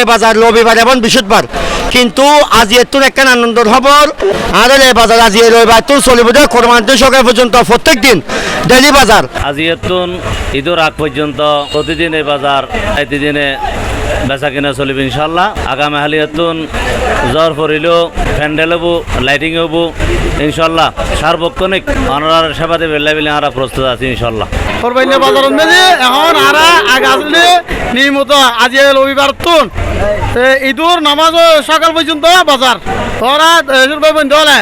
এই বাজার রবিবার এবং বৃহস্পতিবার কিন্তু আজি এত একটা আনন্দের খবর। এই বাজার আজি রবিবার তো চলিব। দে কোরবান সকাল পর্যন্ত, প্রত্যেক দিন ডেলি বাজার। আজি এতুন ঈদের আগ পর্যন্ত প্রতিদিন এই বাজার, প্রতিদিনে বেচা কিনা চলিব ইনশাল্লাহ আগামী হালি এতুন জ্বর পড়িলেও প্যান্ডেল হব, লাইটিং হব ইনশাল্লাহ সার্বক্ষণিক অনার সেবা দেবে, লেভেলে আমরা প্রস্তুত আছি ইনশাল্লাহ বাজারত মেজি এখন আরা আগে নিয়মিত আজি রবিবার তুন। ঈদুর নামাজ সকাল পর্যন্ত বাজার। তোরা হলে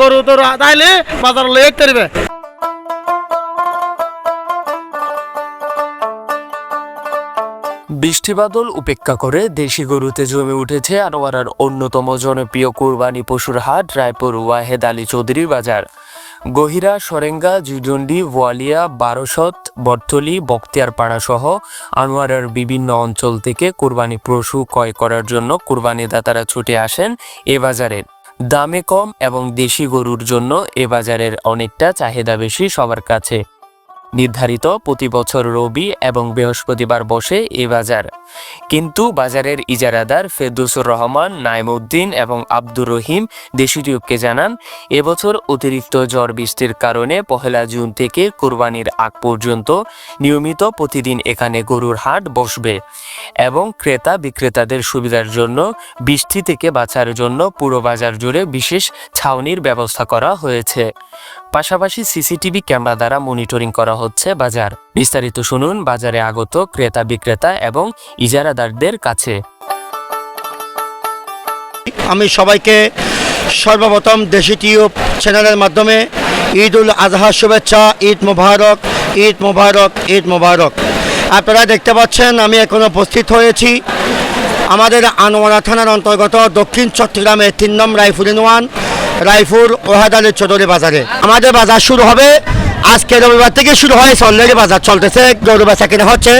গরু, তোর, তাইলে বাজার লই তরিবে বৃষ্টিবাদল উপেক্ষা করে দেশি গরুতে জমে উঠেছে আনোয়ারার অন্যতম জনপ্রিয় কোরবানি পশুর হাট, রায়পুর ওয়াহেদ আলী চৌধুরীর বাজার। গহিরা, সরেঙ্গা জুজন্ডি ওয়ালিয়া, বারোশত, বটতলি বক্তিয়ারপাড়া সহ আনোয়ারের বিভিন্ন অঞ্চল থেকে কোরবানি পশু ক্রয় করার জন্য কোরবানি দাতারা ছুটে আসেন এ বাজারে। দামে কম এবং দেশি গরুর জন্য এ বাজারের অনেকটা চাহিদা বেশি সবার কাছে। নির্ধারিত প্রতি বছর রবি এবং বৃহস্পতিবার বসে এ বাজার। কিন্তু বাজারের ইজারাদার ফেরদৌসুর রহমান, নাইমুদ্দিন এবং আব্দুর রহিম দেশিটিউবকে জানান, এবছর অতিরিক্ত ঝড় বৃষ্টির কারণে পহেলা জুন থেকে কোরবানির আগ পর্যন্ত নিয়মিত প্রতিদিন এখানে গরুর হাট বসবে এবং ক্রেতা বিক্রেতাদের সুবিধার জন্য, বৃষ্টি থেকে বাঁচার জন্য পুরো বাজার জুড়ে বিশেষ ছাউনির ব্যবস্থা করা হয়েছে। পাশাপাশি সিসিটিভি ক্যামেরা দ্বারা মনিটরিং করা হচ্ছে বাজার। বিস্তারিত শুনুন বাজারে আগত ক্রেতা বিক্রেতা এবং ইজারাদারদের কাছে। আমি সবাইকে সর্বপ্রথম দেশি টিউব চ্যানেলের মাধ্যমে ঈদ উল আজহার শুভেচ্ছা, ঈদ মোবারক ঈদ মোবারক ঈদ মোবারক। আপনারা দেখতে পাচ্ছেন আমি এখন উপস্থিত হয়েছি আমাদের আনোয়ারা থানার অন্তর্গত দক্ষিণ চট্টগ্রামের তিন নম রাইফুল ওয়ান রাইফুর ওহাদ আলী চৌধুরী বাজারে। আমাদের বাজার শুরু হবে আজকে রবিবার থেকে শুরু হয় অলরেডি বাজার। চলতেছে গরু বেচা কিনা হচ্ছে।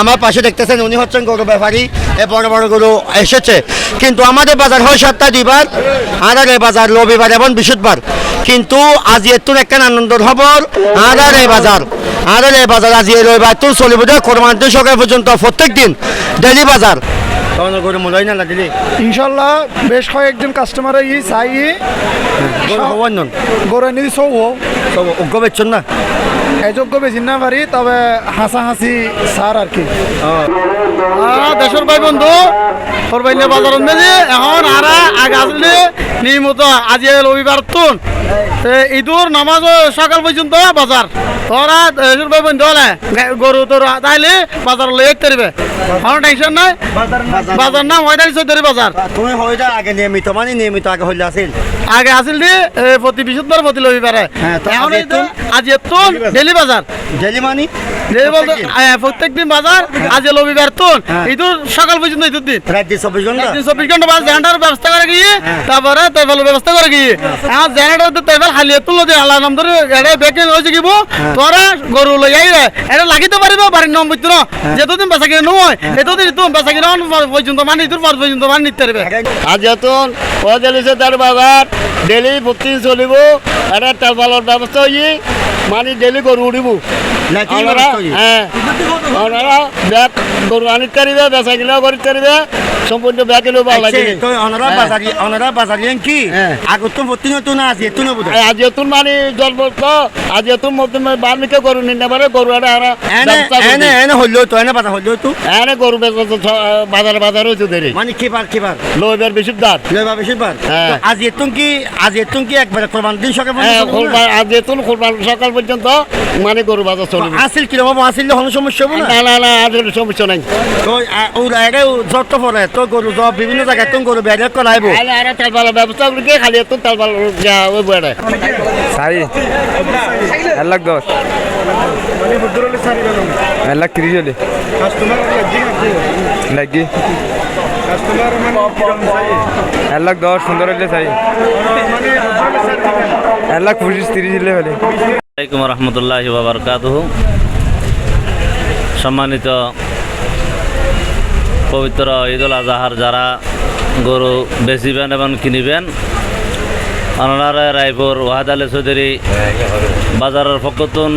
আমার পাশে দেখতেছেন উনি হচ্ছেন গরু ব্যাপারী এ বড় বড় গরু এসেছে। কিন্তু আমাদের বাজার হয় সপ্তাহ দুইবার আর এই বাজার রবিবার এবং বৃহস্পতিবার। কিন্তু আজি এত একটা আনন্দের খবর আর এই বাজার। আর এই বাজার আজি এই রবিবার তো চলিব কোরবান সকাল পর্যন্ত প্রত্যেক দিন। ডেলি বাজার। তখন গরু মূল্য না দিলি? ইনশাল্লাহ বেশ কয়েকজন কাস্টমার ই চাই। গরু হওয়ার নন? গরু এনে সৌ সব অজ্ঞ বেচছেন না? এযোগ্য বেশি না পারি তবে হাসাহাসি সার আর কি। দেশের ভাই বন্ধু সরবাইলে বাজার এখন আরা আগে আসলে নিয়মিত আজি রবিবার তুন। ঈদুর নামাজ সকাল পর্যন্ত বাজার। তোরা দেশের ভাই বন্ধু হলে গরু তোর তাইলে বাজার লই তরিবে কোনো টেনশন নাই। বাজার নাম হয় চৌধুরী বাজার। তুমি হইটা আগে নিয়মিত মানে নিয়মিত আগে হইলে আসিল। আগে আসিল দি প্রতি বিশুদ্ধ প্রতি লবি পারে তো এখন আজ এত? ডেলি বাজার। ডেলি মানি? ডেলি বলতে প্রত্যেক দিন বাজার আজ রবিবার হ্যাঁ। ঈদুর সকাল পর্যন্ত ঈদুর দিন চব্বিশ ঘণ্টা। চব্বিশ ঘণ্টা বাস জেনারেটার ব্যবস্থা করে গিয়ে হ্যাঁ। তারপরে তেফেল ব্যবস্থা করে গিয়ে। এখন জেনারেটার তো তেফেল হালিয়ে তুলো দিয়ে আল্লাহ নাম ধরে এটা বেকে হয়েছে কিবো হ্যাঁ। তোরা গরু লই আই রে এটা লাগিতে পারিব বাড়ির নম বুঝতো না। যেতদিন বেচা কিনে নয় এতদিন বেচা কিনে পর্যন্ত মানে ইতুর পর পর্যন্ত মানে নিতে পারবে। আজ যতন পঁয়তাল্লিশে তার বাজার ডেলি চলিব এটা তেলবালৰ ব্যৱস্থা হই মানে ডেলি গরু উঠিব নাকি হ্যাঁ আপনারা ব্যাগ গরু আনিত পারিবে বেচা কিনাও করিত পারিবে সম্পূর্ণ ব্যাগ কিলো ভালো লাগে তো অনারা বাজারি অনারা বাজারি কি। আগত তো ভর্তি নতো না আছে এতো নবুদ আজ এতুন মানে জল বলতো আজ এতুন মধ্যে বাল্মিকে গরু নিতে পারে গরু এটা আর এনে এনে এনে হইল তো এনে বাজার হইল তো। এনে গরু বেচা বাজার বাজার হয়েছে দেরি। মানে কিবার কিবার? লোবের বেশি দাঁত। লইবা বেশিরবার হ্যাঁ। তো আজ এতুন কি আজ এতুন কি একবারে কোরবান দিন সকাল হ্যাঁ পর্যন্ত? চলবে না? আজ এতুন কোরবান সকাল পর্যন্ত মানে গরু বাজার চলবে। আসিল কিলো বাবা আসিল কোনো সমস্যা হবে না? না না কোনো সমস্যা নাই। তো ওর আগে যত পরে তো গরু তো বিভিন্ন জায়গায় তো গরু বেড়ে করাইবো আরে আরে তালবালা ব্যবস্থা করকে খালি তো তালবাল যা ওই বড় সাই এক লাখ দশ এক লাখ তিরিশ হলে। লাগি এক লাখ দশ, সুন্দর হলে চাই। এক লাখ পঁচিশ, তিরিশ হলে হলে আসসালামাইকুম রহমতুল্লাহ বাবরকাতহ সম্মানিত পবিত্র ঈদুল আজহার যারা গরু বেচিবেন এবং কিনিবেন অনারে রায়পুর ওয়াহাদ আলী চৌধুরী বাজারের পক্ষতুন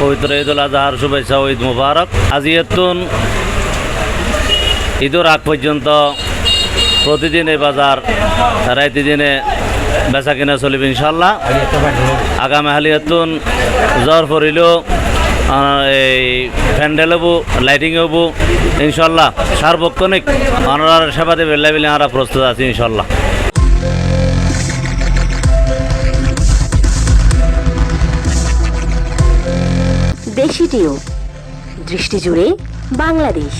পবিত্র ঈদুল আজহার শুভেচ্ছা ঈদ মুবারক। আজি এতুন ঈদের আগ পর্যন্ত প্রতিদিন এই বাজার, রাইতে দিনে বেচা কিনা চলিব ইনশাল্লাহ আগামী হালিয়াতুন জ্বর পড়িলেও এই প্যান্ডেল হব, লাইটিং হব ইনশাল্লাহ সার্বক্ষণিক অনার সেবা দেবে, লেভেলে আমরা প্রস্তুত আছি ইনশাল্লাহ দেশি টিউ দৃষ্টি জুড়ে বাংলাদেশ।